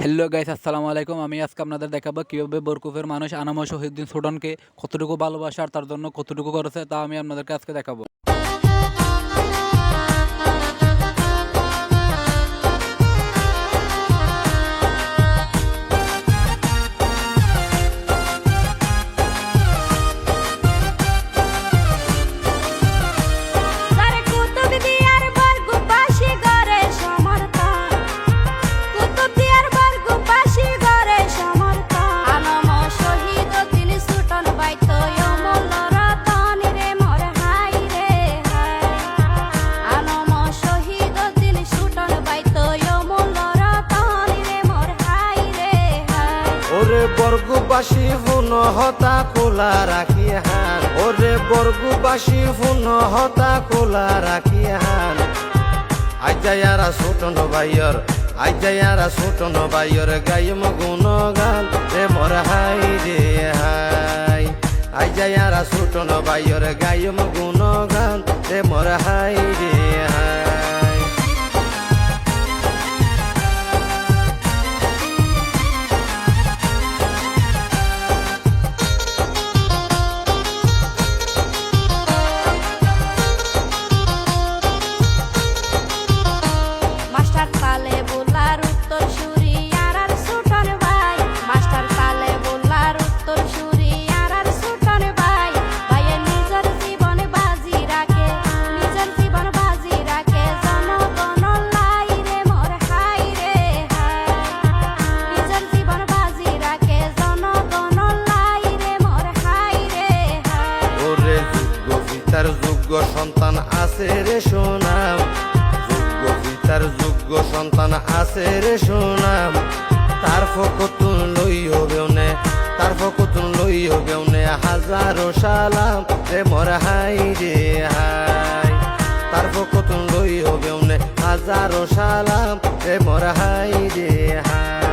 Hello guys আসসালামু আলাইকুম আমি আজকে আপনাদের দেখাবো কীভাবে বরকুফের মানুষ আনামা শহীদ্দিন সুডনকে কতটুকু ভালোবাসা আর তার জন্য কতটুকু করেছে, তা আমি আপনাদেরকে আজকে দেখাবো। ওরে বর্গবাসী ফুন হতা খোলা রাখি হান। ওরে বর্গবাসী ফুন হতা খোলা রাখি হান। আইজায়ারা ছোটন ভাইয়র আইজায়ারা ছোটন ভাইয়র গাইম গুণ গান। রে মোর হাই রে হাই। আইজায়ারা ছোটন ভাইয়র গাইম গুণ গান। রে মোর হাই পিতার যোগ্য সন্তান আছে রে সোনাম। যোগ্য পিতার যোগ্য সন্তান আছে রে সোনাম। তার ফকতুন লই হবেউনে তার ফকতুন লই হবেউনে হাজারো সালাম রে মোর হাই রে হাই। তার ফকতুন লই হবেউনে হাজারো সালাম রে মোর হাই রে হাই।